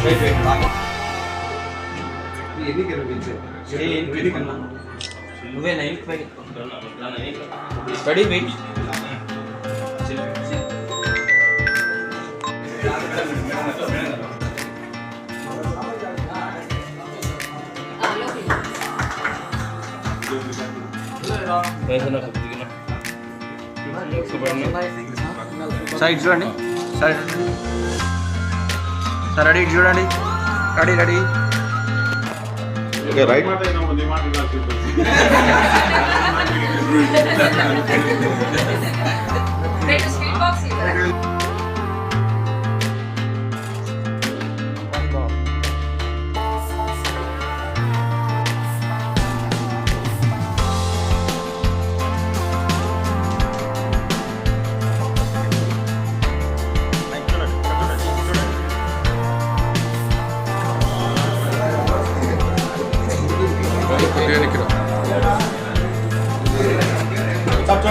Wait wait ये भी करो बीच से ये इनको भी करना मुझे नहीं पे स्टडी वेट वैसे ना सकती ना साइड जो है साइड రెడీ చూడండి ready ready okay right Great street box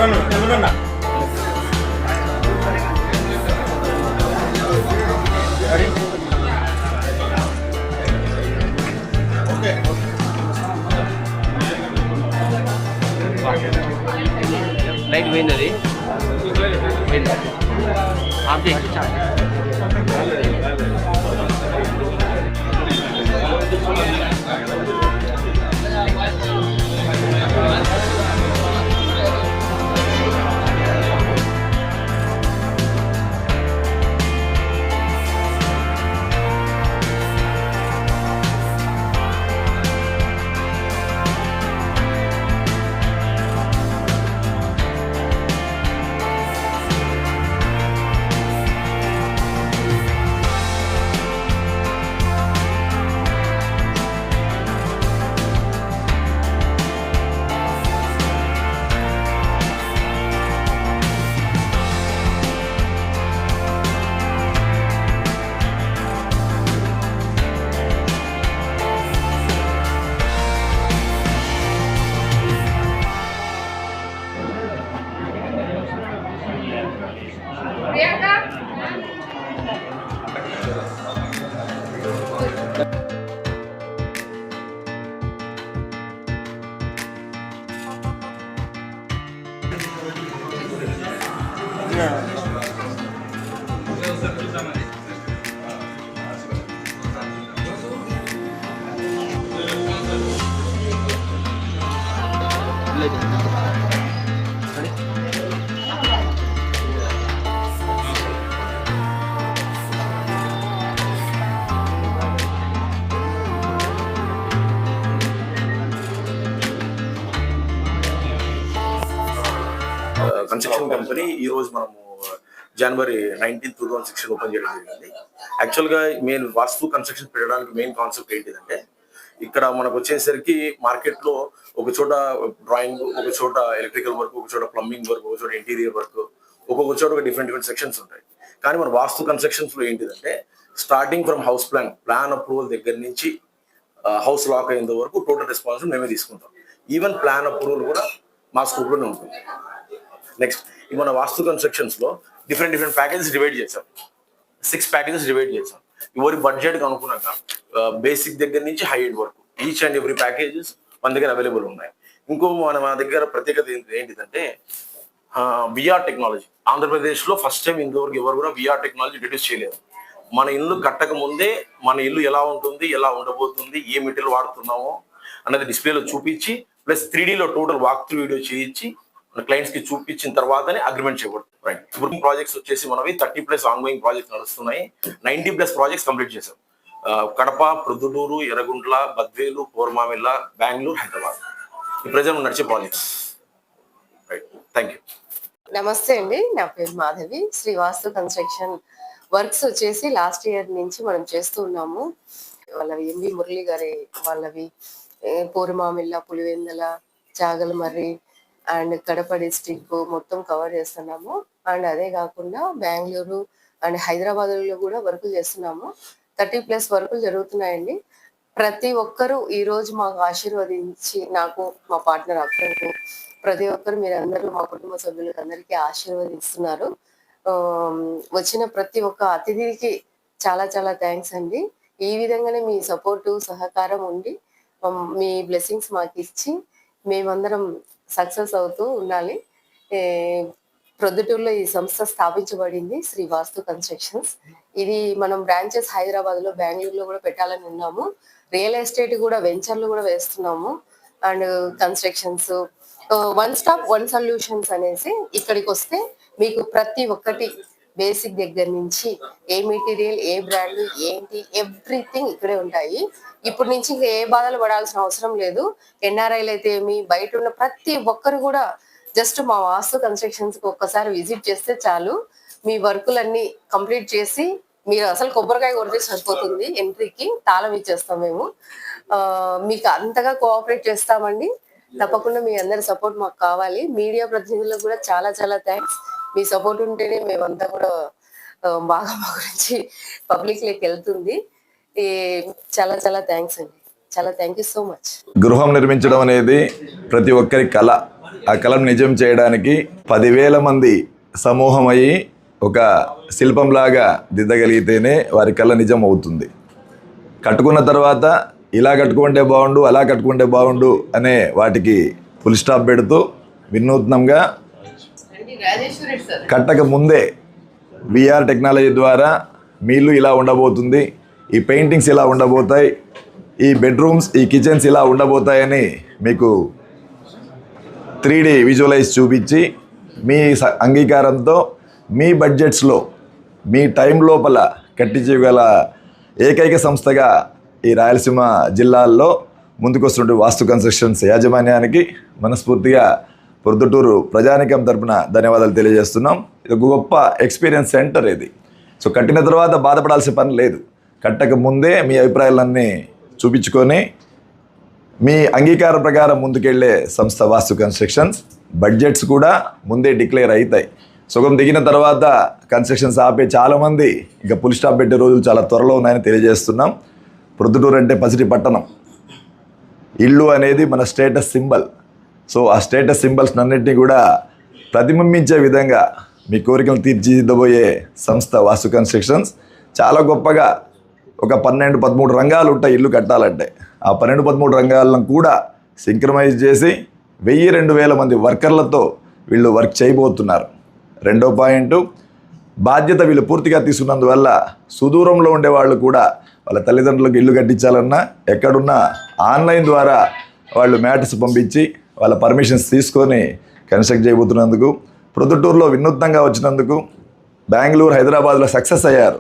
sir చూడండి లైట్ పోయింది అది. ఆఫ్ చేసి కన్స్ట్రక్షన్ కంపెనీ ఈ రోజు మనము జనవరి nineteen two thousand sixteen open చేయడం జరిగింది. యాక్చువల్గా మెయిన్ వాస్తు కన్స్ట్రక్షన్ పెట్టడానికి మెయిన్ కాన్సెప్ట్ ఏంటిదంటే ఇక్కడ మనకు వచ్చేసరికి మార్కెట్లో ఒక చోట డ్రాయింగ్ ఒక చోట ఎలక్ట్రికల్ వర్క్ ఒక చోట ప్లంబింగ్ వర్క్ ఒక చోట ఇంటీరియర్ వర్క్ ఒక్కొక్క చోట ఒక డిఫరెంట్ డిఫరెంట్ సెక్షన్స్ ఉంటాయి. కానీ మన వాస్తు కన్స్ట్రక్షన్స్లో ఏంటిదంటే starting from house plan plan approval దగ్గర నుంచి హౌస్ లాక్ అయ్యేంత వరకు టోటల్ రెస్పాన్స్ మేమే తీసుకుంటాం. ఈవెన్ ప్లాన్ అప్రూవల్ కూడా మా స్కూప్లోనే ఉంటుంది. నెక్స్ట్ ఈ మన వాస్తు కన్స్ట్రక్షన్స్లో డిఫరెంట్ డిఫరెంట్ ప్యాకేజెస్ డివైడ్ చేశాం. సిక్స్ ప్యాకేజెస్ డివైడ్ చేశాం. ఎవరి బడ్జెట్ అనుకున్నాక బేసిక్ దగ్గర నుంచి హై ఎండ్ వరకు ఈచ్ అండ్ ఎవ్రీ ప్యాకేజెస్ మన దగ్గర అవైలబుల్ ఉన్నాయి. ఇంకో మన మన దగ్గర ప్రత్యేకత ఏంటిదంటే విఆర్ టెక్నాలజీ ఆంధ్రప్రదేశ్లో ఫస్ట్ టైం ఇంతవరకు ఎవరు కూడా విఆర్ టెక్నాలజీ ఇంట్రడ్యూస్ చేయలేదు. మన ఇల్లు కట్టక ముందే మన ఇల్లు ఎలా ఉంటుంది ఎలా ఉండబోతుంది ఏ మెటీరియల్ వాడుతున్నామో అనేది డిస్ప్లేలో చూపించి plus three total walk through video చేయించి మన క్లయింట్స్కి చూపించిన తర్వాతనే అగ్రిమెంట్ చేయబడుతుంది. రైట్ ఇప్పుడు ప్రాజెక్ట్స్ వచ్చేసి మనవి thirty plus ongoing projects నడుస్తున్నాయి. నైన్టీ ప్లస్ ప్రాజెక్ట్స్ కంప్లీట్ చేశాం. కడప ప్రొద్దుటూరు ఎర్రగుంట్ల బద్వేలు పోర్మామిల్ల బెంగళూరు హైదరాబాద్. ఈ ప్రజలు నడిచే రైట్ థ్యాంక్ యూ నమస్తే అండి. నా పేరు మాధవి. శ్రీవాస్తు కన్స్ట్రక్షన్ వర్క్స్ వచ్చేసి లాస్ట్ ఇయర్ నుంచి మనం చేస్తూ ఉన్నాము. వాళ్ళవి ఎంవి మురళి గారి వాళ్ళవి పూర్మామిల్ల పులివెందల చాగలమర్రి అండ్ కడప డిస్టిక్ మొత్తం కవర్ చేస్తున్నాము. అండ్ అదే కాకుండా బెంగళూరు అండ్ హైదరాబాద్లో కూడా వర్క్ చేస్తున్నాము. థర్టీ ప్లస్ వర్కులు జరుగుతున్నాయండి. ప్రతి ఒక్కరూ ఈ రోజు మాకు ఆశీర్వదించి నాకు మా పార్ట్నర్ అక్కకు ప్రతి ఒక్కరు మీరందరూ మా కుటుంబ సభ్యులకు అందరికీ ఆశీర్వదిస్తున్నారు వచ్చిన ప్రతి ఒక్క అతిథికి చాలా చాలా థ్యాంక్స్ అండి. ఈ విధంగానే మీ సపోర్టు సహకారం ఉండి మీ బ్లెస్సింగ్స్ మాకు ఇచ్చి మేమందరం సక్సెస్ అవుతూ ఉండాలి. ప్రొద్దుటూరులో ఈ సంస్థ స్థాపించబడింది శ్రీ వాస్తు కన్స్ట్రక్షన్స్. ఇది మనం బ్రాంచెస్ హైదరాబాద్లో బెంగళూరులో కూడా పెట్టాలని ఉన్నాము. రియల్ ఎస్టేట్ కూడా వెంచర్లు కూడా వేస్తున్నాము. And constructions. One stop one solutions అనేసి ఇక్కడికి వస్తే మీకు ప్రతి ఒక్కటి బేసిక్ దగ్గర నుంచి ఏ మెటీరియల్ ఏ బ్రాండ్ ఏంటి ఎవ్రీథింగ్ ఇక్కడే ఉంటాయి. ఇప్పుడు నుంచి ఇంకా ఏ బాధలు పడాల్సిన అవసరం లేదు. ఎన్ఆర్ఐలు అయితే ఏమి బయట ఉన్న ప్రతి ఒక్కరు కూడా జస్ట్ మా వాస్తు కన్స్ట్రక్షన్స్కి ఒక్కసారి విజిట్ చేస్తే చాలు. మీ వర్కులన్నీ కంప్లీట్ చేసి మీరు అసలు కొబ్బరికాయ కొడితే సరిపోతుంది ఎంట్రీకి తాళం ఇచ్చేస్తాం మేము. మీకు అంతగా కోఆపరేట్ చేస్తామండి. తప్పకుండా మీ అందరి సపోర్ట్ మాకు కావాలి. మీడియా ప్రతినిధులకు కూడా చాలా చాలా థ్యాంక్స్. మీ సపోర్ట్ ఉంటేనే మేమంతా కూడా బాగా మా గురించి పబ్లిక్లోకి వెళ్తుంది. చాలా చాలా థ్యాంక్స్ అండి. చాలా థ్యాంక్ యూ సో మచ్ గృహం నిర్మించడం అనేది ప్రతి ఒక్కరి కళ. ఆ కళను నిజం చేయడానికి పదివేల మంది సమూహం అయ్యి ఒక శిల్పంలాగా దిద్దగలిగితేనే వారి కళ నిజం అవుతుంది. కట్టుకున్న తర్వాత ఇలా కట్టుకుంటే బాగుండు అలా కట్టుకుంటే బాగుండు అనే వాటికి ఫుల్ స్టాప్ పెడుతూ వినూత్నంగా రాజేశ్వరి సార్. కట్టక ముందే విఆర్ టెక్నాలజీ ద్వారా మీ ఇల్లు ఇలా ఉండబోతుంది ఈ పెయింటింగ్స్ ఇలా ఉండబోతాయి ఈ బెడ్రూమ్స్ ఈ కిచెన్స్ ఇలా ఉండబోతాయని మీకు త్రీ డి విజువలైజ్ చూపించి మీ స- అంగీకారంతో మీ బడ్జెట్స్లో మీ టైం లోపల కట్టించగల ఏకైక సంస్థగా ఈ రాయలసీమ జిల్లాల్లో ముందుకొస్తున్న వాస్తు కన్స్ట్రక్షన్స్ యాజమాన్యానికి మనస్ఫూర్తిగా పొద్దుటూరు ప్రజానికం తరపున ధన్యవాదాలు తెలియజేస్తున్నాం. ఇది ఒక గొప్ప ఎక్స్పీరియన్స్ సెంటర్ ఇది. సో కట్టిన తర్వాత బాధపడాల్సిన పని లేదు. కట్టక ముందే మీ అభిప్రాయాలన్నీ చూపించుకొని మీ అంగీకారం ప్రకారం ముందుకెళ్ళే సంస్థ వాస్తు కన్స్ట్రక్షన్స్. బడ్జెట్స్ కూడా ముందే డిక్లేర్ అవుతాయి సుగం దిగిన తర్వాత కన్స్ట్రక్షన్స్ ఆపే చాలామంది ఇంకా పులి స్టాప్ పెట్టే రోజులు చాలా త్వరలో ఉన్నాయని తెలియజేస్తున్నాం. ప్రొద్దుటూరు అంటే పసిటి పట్టణం. ఇల్లు అనేది మన స్టేటస్ సింబల్. సో ఆ స్టేటస్ సింబల్స్ అన్నింటినీ కూడా ప్రతిబింబించే విధంగా మీ కోరికలు తీర్చిదిద్దబోయే సంస్థ వాస్తు కన్స్ట్రక్షన్స్. చాలా గొప్పగా ఒక పన్నెండు పదమూడు రంగాలు ఉంటాయి ఇల్లు కట్టాలంటే. ఆ పన్నెండు పదమూడు రంగాలను కూడా సింక్రమైజ్ చేసి వెయ్యి రెండు వేల మంది వర్కర్లతో వీళ్ళు వర్క్ చేయబోతున్నారు. రెండో పాయింట్ బాధ్యత వీళ్ళు పూర్తిగా తీసుకున్నందువల్ల సుదూరంలో ఉండే వాళ్ళు కూడా వాళ్ళ తల్లిదండ్రులకు ఇల్లు కట్టించాలన్నా ఎక్కడున్నా ఆన్లైన్ ద్వారా వాళ్ళు మ్యాటర్స్ పంపించి వాళ్ళ పర్మిషన్స్ తీసుకొని కన్స్ట్రక్ట్ చేయబోతున్నందుకు ప్రొద్దుటూరులో వినూత్నంగా వచ్చినందుకు బెంగళూరు హైదరాబాద్లో సక్సెస్ అయ్యారు.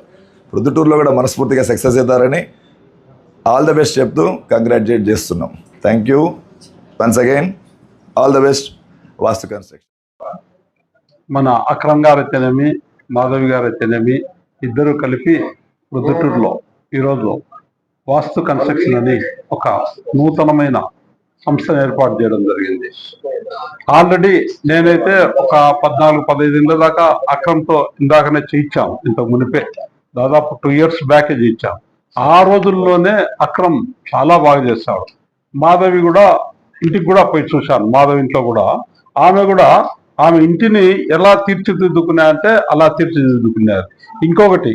ప్రొద్దుటూరులో కూడా మనస్ఫూర్తిగా సక్సెస్ అవుతారని ఆల్ ద బెస్ట్ చెప్తూ కంగ్రాచులేట్ చేస్తున్నాం. Thank you once again all the best Vastu construction మన అక్రమ్ గారు అయితేనేమి మాధవి గారు అయితేనేమి ఇద్దరు కలిపి ప్రొద్దుటూరులో ఈరోజు వాస్తు కన్స్ట్రక్షన్ అని ఒక నూతనమైన సంస్థను ఏర్పాటు చేయడం జరిగింది. ఆల్రెడీ నేనైతే ఒక పద్నాలుగు పదహైదు ఏళ్ళ దాకా అక్రమ్తో ఇందాకనే చేయించాం ఇంతకు మునిపే. దాదాపు టూ ఇయర్స్ బ్యాక్ చేయించాం. ఆ రోజుల్లోనే అక్రమ్ చాలా బాగా చేస్తాడు. మాధవి కూడా ఇంటికి కూడా పోయి చూశాను మాధవి ఇంట్లో కూడా. ఆమె కూడా ఆమె ఇంటిని ఎలా తీర్చిదిద్దుకున్నాయంటే అలా తీర్చిదిద్దుకున్నారు ఇంకొకటి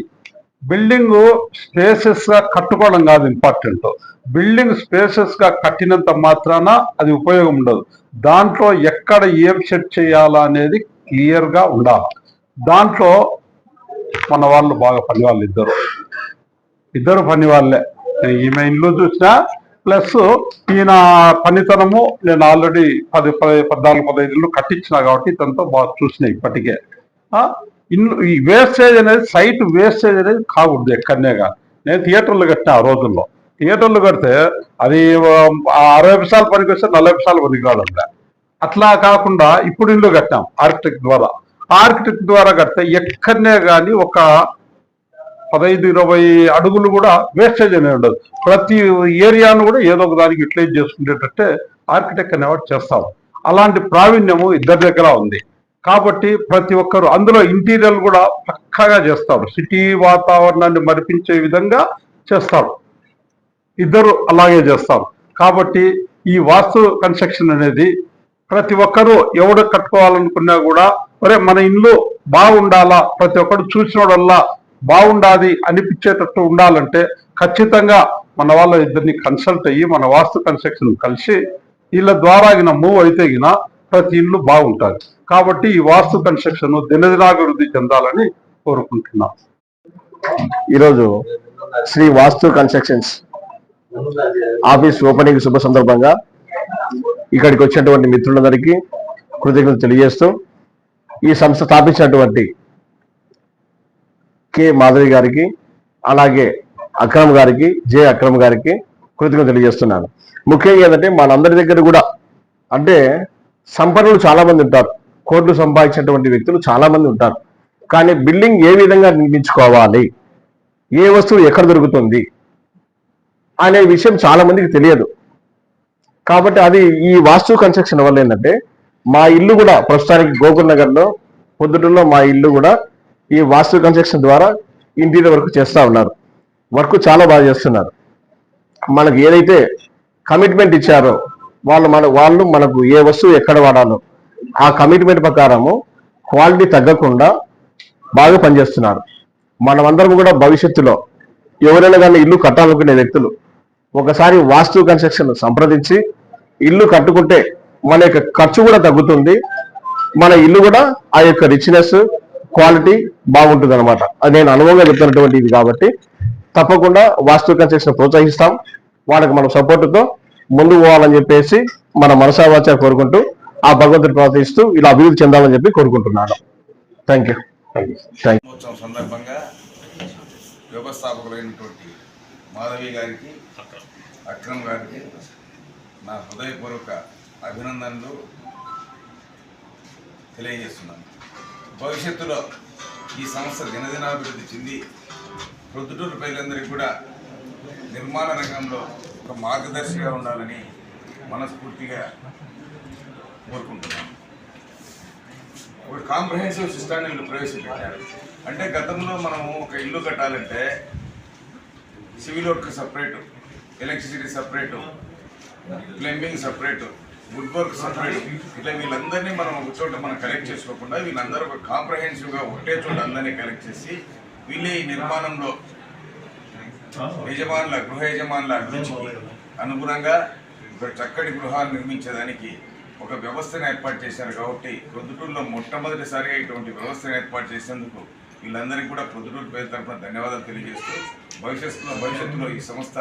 బిల్డింగ్ స్పేసెస్గా కట్టుకోవడం కాదు ఇంపార్టెంట్. బిల్డింగ్ స్పేసెస్గా కట్టినంత మాత్రాన అది ఉపయోగం ఉండదు. దాంట్లో ఎక్కడ ఏం సెట్ చేయాలా అనేది క్లియర్గా ఉండాలి. దాంట్లో మన వాళ్ళు బాగా పని వాళ్ళు ఇద్దరు. ఇద్దరు పని వాళ్ళే. ఈమె ఇంట్లో చూసినా ప్లస్ ఈయన పనితనము నేను ఆల్రెడీ పది పది పద్నాలుగు పదహైదు ఇల్లు కట్టించిన కాబట్టి ఇతనితో బాగా చూసిన ఇప్పటికే. ఆ, ఇల్లు ఈ వేస్టేజ్ అనేది సైట్ వేస్టేజ్ అనేది కాకూడదు ఎక్కడనే నేను థియేటర్లు కట్టిన ఆ రోజుల్లో. థియేటర్లు కడితే అది అరవై నిమిషాలు పనికి వస్తే నలభై నిమిషాలు పనికి రాదంట. అట్లా కాకుండా ఇప్పుడు ఇల్లు కట్టాం ఆర్కిటెక్ట్ ద్వారా. ఆర్కిటెక్ట్ ద్వారా కడితే ఎక్కడనే కానీ ఒక పదహైదు ఇరవై అడుగులు కూడా వేస్టేజ్ అనేది ఉండదు. ప్రతి ఏరియాను కూడా ఏదో ఒక దానికి యూటిలైజ్ చేసుకునేటట్టే ఆర్కిటెక్ట్ అనేవాడు చేస్తాం. అలాంటి ప్రావీణ్యము ఇద్దరి దగ్గర ఉంది. కాబట్టి ప్రతి ఒక్కరు అందులో ఇంటీరియర్ కూడా పక్కాగా చేస్తారు. సిటీ వాతావరణాన్ని మరిపించే విధంగా చేస్తారు. ఇద్దరు అలాగే చేస్తారు. కాబట్టి ఈ వాస్తు కన్స్ట్రక్షన్ అనేది ప్రతి ఒక్కరూ ఎవడు కట్టుకోవాలనుకున్నా కూడా ఒరే మన ఇల్లు బాగుండాలా? ప్రతి ఒక్కరు చూసినోడల్లా బాగుండాది అనిపించేటట్టు ఉండాలంటే ఖచ్చితంగా మన వాళ్ళ ఇద్దరిని కన్సల్ట్ అయ్యి మన వాస్తు కన్స్ట్రక్షన్ కలిసి వీళ్ళ ద్వారా గిన మూవ్ అయితే గిన ప్రతి ఇల్లు బాగుంటుంది కాబట్టి ఈ వాస్తు కన్స్ట్రక్షన్ దినదినాభివృద్ధి చెందాలని కోరుకుంటున్నా. ఈరోజు Shri Vastu constructions office opening శుభ సందర్భంగా ఇక్కడికి వచ్చినటువంటి మిత్రులందరికీ కృతజ్ఞతలు తెలియజేస్తూ ఈ సంస్థ స్థాపించినటువంటి కె మాధవి గారికి అలాగే అక్రమ్ గారికి జే అక్రమ్ గారికి కృతజ్ఞత తెలియజేస్తున్నాను. ముఖ్యంగా ఏంటంటే మనందరి దగ్గర కూడా అంటే సంపన్నులు చాలామంది ఉంటారు. కోట్లు సంపాదించినటువంటి వ్యక్తులు చాలామంది ఉంటారు. కానీ బిల్డింగ్ ఏ విధంగా నిర్మించుకోవాలి? ఏ వస్తువు ఎక్కడ దొరుకుతుంది? అనే విషయం చాలామందికి తెలియదు. కాబట్టి అది ఈ వాస్తు కన్స్ట్రక్షన్ వల్ల ఏంటంటే మా ఇల్లు కూడా ప్రస్తుతానికి గోకుల్ నగర్లో పొద్దుటలో మా ఇల్లు కూడా ఈ వాస్తు కన్స్ట్రక్షన్ ద్వారా ఇంటీరియర్ వర్క్ చేస్తూ ఉన్నారు. వర్క్ చాలా బాగా చేస్తున్నారు. మనకు ఏదైతే కమిట్మెంట్ ఇచ్చారో వాళ్ళు మన వాళ్ళు మనకు ఏ వస్తువు ఎక్కడ వాడాలో ఆ కమిట్మెంట్ ప్రకారము క్వాలిటీ తగ్గకుండా బాగా పనిచేస్తున్నారు. మనమందరం కూడా భవిష్యత్తులో ఎవరైనా కానీ ఇల్లు కట్టాలనుకునే వ్యక్తులు ఒకసారి వాస్తు కన్స్ట్రక్షన్ సంప్రదించి ఇల్లు కట్టుకుంటే మన యొక్క ఖర్చు కూడా తగ్గుతుంది. మన ఇల్లు కూడా ఆ యొక్క రిచ్నెస్ క్వాలిటీ బాగుంటుంది అనమాట అది నేను అనుభవంగా చెప్తున్నటువంటి ఇది కాబట్టి తప్పకుండా వాస్తు కన్స్ట్రక్షన్ ప్రోత్సహిస్తాం. వాళ్ళకి మనం సపోర్టుతో ముందుకు పోవాలని చెప్పేసి మన మనసావాచ కోరుకుంటూ ఆ భగవంతుడు ప్రార్థిస్తూ ఇలా అభివృద్ధి చెందాలని చెప్పి కోరుకుంటున్నాను. థ్యాంక్ యూ సందర్భంగా వ్యవస్థాపకులైనటువంటి మాధవి గారికి అక్రమ్ గారికి నా హృదయపూర్వక అభినందనలు తెలియజేస్తున్నాను భవిష్యత్తులో ఈ సంస్థ దినదినాభివృద్ధి చెంది ప్రొద్దుటూరు ప్రజలందరికీ కూడా నిర్మాణ రంగంలో ఒక మార్గదర్శిగా ఉండాలని మనస్ఫూర్తిగా కోరుకుంటున్నాను ఒక కాంప్రహెన్సివ్ సిస్టాన్ని వీళ్ళు ప్రవేశపెట్టారు. అంటే గతంలో మనము ఒక ఇల్లు కట్టాలంటే civil work separate electricity separate plumbing separate wood work separate ఇట్లా వీళ్ళందరినీ మనం ఒక చోట మనం కలెక్ట్ చేసుకోకుండా వీళ్ళందరూ ఒక కాంప్రహెన్సివ్గా ఒకటే చోట అందరినీ కలెక్ట్ చేసి వీళ్ళే ఈ నిర్మాణంలో యజమానుల గృహ యజమానుల అభిరుచికి అనుగుణంగా ఒక చక్కటి గృహాలు నిర్మించేదానికి ఒక వ్యవస్థను ఏర్పాటు చేశారు కాబట్టి ప్రొద్దుటూరులో మొట్టమొదటిసారిగా ఇటువంటి వ్యవస్థను ఏర్పాటు చేసేందుకు వీళ్ళందరికీ కూడా ప్రొద్దుటూరు పేరు తరఫున ధన్యవాదాలు తెలియజేస్తూ భవిష్యత్తులో భవిష్యత్తులో ఈ సంస్థ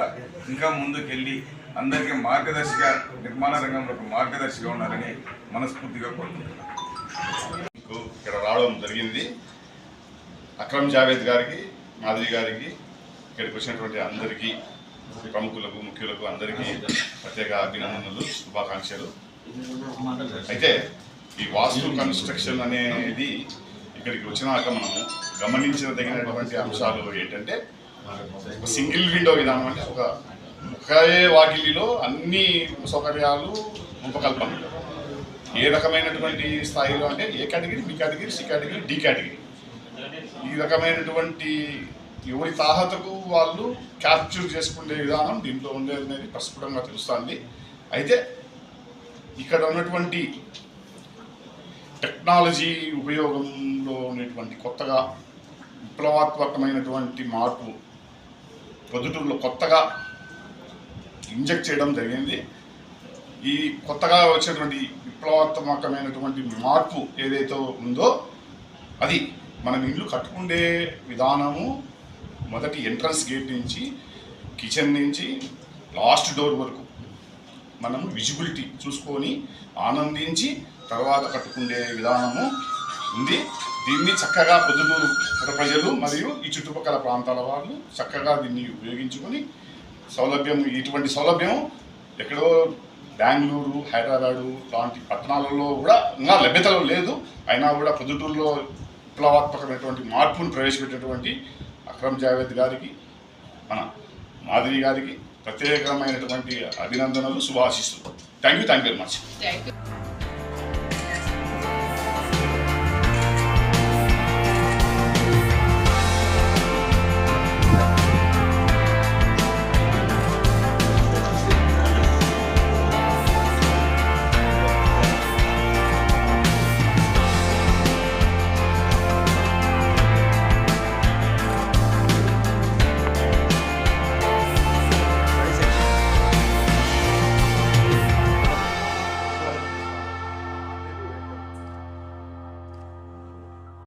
ఇంకా ముందుకెళ్ళి అందరికీ మార్గదర్శిగా నిర్మాణ రంగంలో ఒక మార్గదర్శిగా ఉండాలని మనస్ఫూర్తిగా కోరుకుంటున్నాను. ఇక్కడ రావడం జరిగింది. అక్రమ్ జావేద్ గారికి మాధవి గారికి ఇక్కడికి వచ్చినటువంటి అందరికీ ప్రముఖులకు ముఖ్యులకు అందరికీ ప్రత్యేక అభినందనలు శుభాకాంక్షలు. అయితే ఈ వాస్తు కన్స్ట్రక్షన్ అనేది ఇక్కడికి వచ్చినాక మనము గమనించదగినటువంటి అంశాలు ఏంటంటే ఒక సింగిల్ విండో విధానం అంటే ఒక ఒకే వాకిలిలో అన్ని సౌకర్యాలు రూపకల్పన. ఏ రకమైనటువంటి స్థాయిలో అంటే A category B category C category D category. ఈ రకమైనటువంటి ఎవరి తాహతకు వాళ్ళు క్యాప్చర్ చేసుకునే విధానం దీంట్లో ఉండేది అనేది ప్రస్ఫుటంగా తెలుస్తుంది. అయితే ఇక్కడ ఉన్నటువంటి టెక్నాలజీ ఉపయోగంలో ఉన్నటువంటి కొత్తగా విప్లవాత్మకమైనటువంటి మార్పు పొద్దుటూరులో కొత్తగా ఇంజెక్ట్ చేయడం జరిగింది. ఈ కొత్తగా వచ్చినటువంటి విప్లవాత్మకమైనటువంటి మార్పు ఏదైతే ఉందో అది మనం ఇల్లు కట్టుకుండే విధానము మొదటి ఎంట్రన్స్ గేట్ నుంచి కిచెన్ నుంచి లాస్ట్ డోర్ వరకు మనం విజిబిలిటీ చూసుకొని ఆనందించి తర్వాత కట్టుకునే విధానము ఉంది. దీన్ని చక్కగా పొద్దుటూరు ప్రజలు మరియు ఈ చుట్టుపక్కల ప్రాంతాల వాళ్ళు చక్కగా దీన్ని ఉపయోగించుకొని సౌలభ్యం ఇటువంటి సౌలభ్యం ఎక్కడో బెంగళూరు హైదరాబాదు లాంటి పట్టణాలలో కూడా ఇంకా లభ్యతలో లేదు. అయినా కూడా పొద్దుటూరులో విప్లవాత్మకమైనటువంటి మార్పును ప్రవేశపెట్టినటువంటి అక్రమ్ జావేద్ గారికి మన మాధవి గారికి ప్రత్యేకమైనటువంటి అభినందనలు శుభాశిస్తులు thank you thank you very much thank you